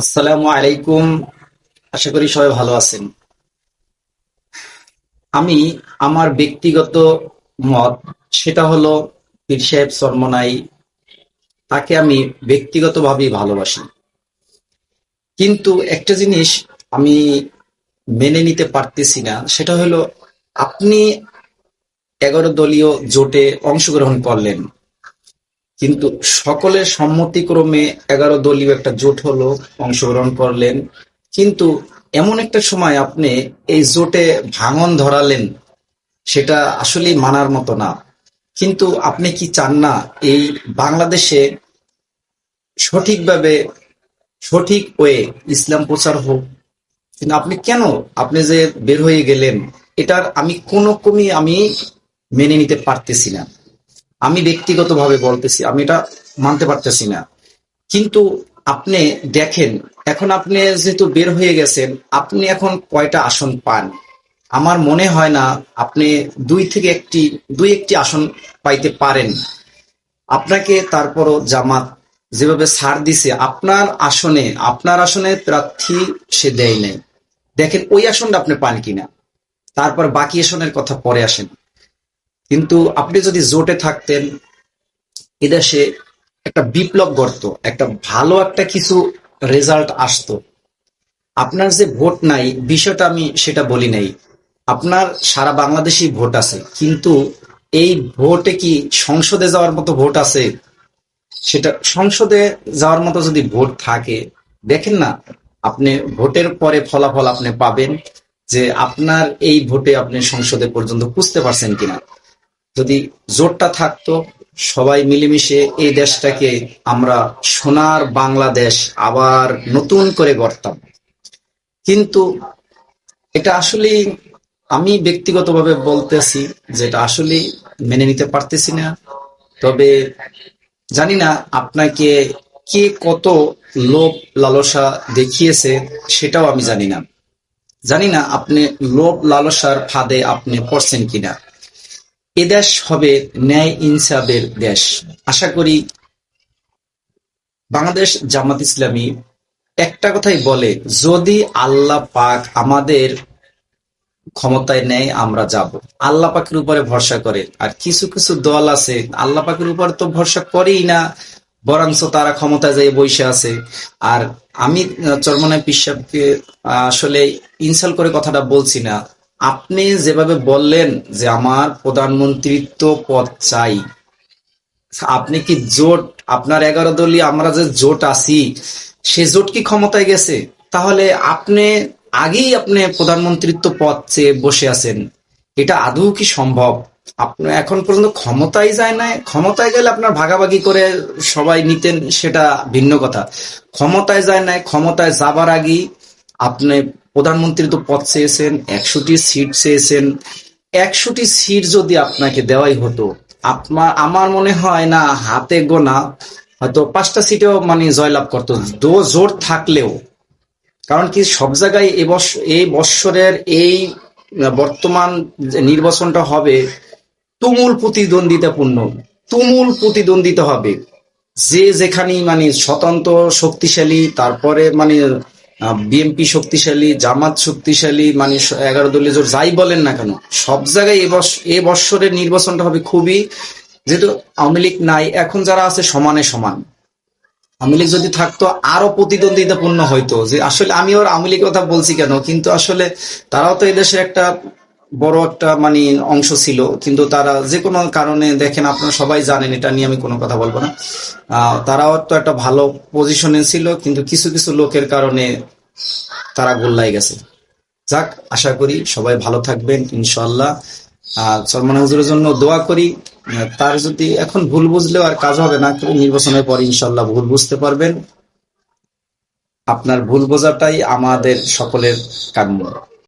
আসসালামু আলাইকুম। আশা করি সবাই ভালো আছেন। আমি আমার ব্যক্তিগত মত, সেটা হলো পীর সাহেব চরমনাই তাকে আমি ব্যক্তিগতভাবেই ভালোবাসি। কিন্তু একটা জিনিস আমি মেনে নিতে পারতেছি না, সেটা হলো আপনি এগারো দলীয় জোটে অংশগ্রহণ করলেন। কিন্তু সকলের সম্মতিক্রমে এগারো দলীয় একটা জোট হলো, অংশগ্রহণ করলেন। কিন্তু এমন একটা সময় আপনি এই জোটে ভাঙন ধরালেন, সেটা আসলেই মানার মতো না। কিন্তু আপনি কি চান না এই বাংলাদেশে সঠিকভাবে, সঠিক ওয়ে ইসলাম প্রচার হোক? কিন্তু আপনি কেন? আপনি যে বের হয়ে গেলেন, এটার আমি কোনো কমই আমি মেনে নিতে পারতেছি না। আমি ব্যক্তিগতভাবে বলতেছি, আমি এটা মানতে পারতেছি না। কিন্তু আপনি দেখেন, এখন আপনি যেহেতু বের হয়ে গেছেন, আপনি এখন কয়টা আসন পান? আমার মনে হয় না আপনি দুই থেকে একটি, দুই একটি আসন পাইতে পারেন। আপনাকে তারপরও জামাত যেভাবে ছাড় দিছে, আপনার আসনে আপনার আসনে প্রার্থী সে দেয় নাই। দেখেন, ওই আসনটা আপনি পান কিনা? তারপর বাকি আসনের কথা পরে আসেন। কিন্তু আপনি যদি জোটে থাকতেন, এদেশে একটা বিপ্লব গড়ত, একটা ভালো একটা কিছু রেজাল্ট আসতো। আপনার যে ভোট নাই, বিষয়টা আমি সেটা বলি নাই। আপনার সারা বাংলাদেশি ভোট আছে, কিন্তু এই ভোটে কি সংসদে যাওয়ার মতো ভোট আছে? সেটা সংসদে যাওয়ার মতো যদি ভোট থাকে, দেখেন না, আপনি ভোটের পরে ফলাফল আপনি পাবেন যে আপনার এই ভোটে আপনি সংসদে পর্যন্ত বুঝতে পারছেন কিনা। যদি জোরটা থাকতো, সবাই মিলেমিশে এই দেশটাকে আমরা সোনার বাংলাদেশ আবার নতুন করে গড়তাম। কিন্তু এটা আসলে আমি ব্যক্তিগতভাবে বলতেছি যে এটা আসলে মেনে নিতে পারতেছি না। তবে জানি না আপনাকে কে কত লোভ লালসা দেখিয়েছে, সেটাও আমি জানি না। জানি না আপনি লোভ লালসার ফাঁদে আপনি পড়ছেন কিনা। এ দেশ হবে ন্যায় ইনসাফের দেশ। আশা করি বাংলাদেশ জামাত ইসলামী একটা কথাই বলে, যদি আল্লাহ পাক আমাদের ক্ষমতায় নেয়, আমরা যাব। আল্লাহ পাকের উপরে ভরসা করে। আর কিছু কিছু দল আছে, আল্লাহ পাকের উপর তো ভরসা করেই না, বরঞ্চ তারা ক্ষমতায় যাই বসে আছে। আর আমি চরমনায় পিসাবকে আসলে ইনসাল করে কথাটা বলছি না। আপনি যেভাবে বললেন যে আমার প্রধানমন্ত্রিত্ব পদ চাই, আপনি কি জোট, আপনার এগারো দলীয় আমরা যে জোট আছি, সে জোট কি ক্ষমতায় গেছে? তাহলে আপনি আগেই আপনি প্রধানমন্ত্রিত্ব পদ চেয়ে বসে আছেন। এটা আদৌ কি সম্ভব? আপনার এখন পর্যন্ত ক্ষমতায় যায় না ক্ষমতায় গেলে আপনার ভাগাভাগি করে সবাই নিতেন, সেটা ভিন্ন কথা। ক্ষমতায় যায় না ক্ষমতায় যাবার আগেই আপনি প্রধানমন্ত্রী তো পদ চেয়েছেন, একশোটি সিট চেয়েছেন। একশোটি সিট যদি আপনাকে দেওয়াই হতো আপনার আমার মনে হয় না হাতে গোনা, হয়তো পাঁচটা সিটেও মানে জয়লাভ করতো দো জোর থাকলেও, কারণ কি সব জায়গায় এই বৎসরের এই বর্তমান নির্বাচনটা হবে তুমুল প্রতিদ্বন্দ্বিতাপূর্ণ। তুমুল প্রতিদ্বন্দ্বিতা হবে। যে যেখানেই মানে স্বতন্ত্র, শক্তিশালী, তারপরে মানে বিএনপি শক্তিশালী, জামাত শক্তিশালী মানে এগারো দলীয় জোর যাই বলেন না কেন, সব জায়গায় এ বৎসরের নির্বাচনটা হবে খুবই, যেহেতু আওয়ামী লীগ নাই, এখন যারা আছে সমানে সমান। আওয়ামী লীগ যদি থাকতো, আরও প্রতিদ্বন্দ্বিতাপূর্ণ হইতো, যে আসলে আমি ওর আওয়ামী লীগের কথা বলছি কেন, কিন্তু আসলে তারাও তো এদেশের একটা বড় একটা মানে অংশ ছিল, কিন্তু তারা যে কোনো কারণে, দেখেন আপনারা সবাই জানেন, এটা নিয়ে আমি কোনো কথা বলব না। তারাও তো একটা ভালো পজিশনে ছিল, কিন্তু কিছু কিছু লোকের কারণে তারা গোল্লাই গেছে। যাক, আশা করি সবাই ভালো থাকবেন ইনশাল্লাহ আর সলমান হুজুরের জন্য দোয়া করি, তার যদি এখন ভুল বুঝলেও আর কাজ হবে না, কিন্তু নির্বাচনের পর ইনশাল্লাহ ভুল বুঝতে পারবেন। আপনার ভুল বোঝাটাই আমাদের সকলের কাম্য।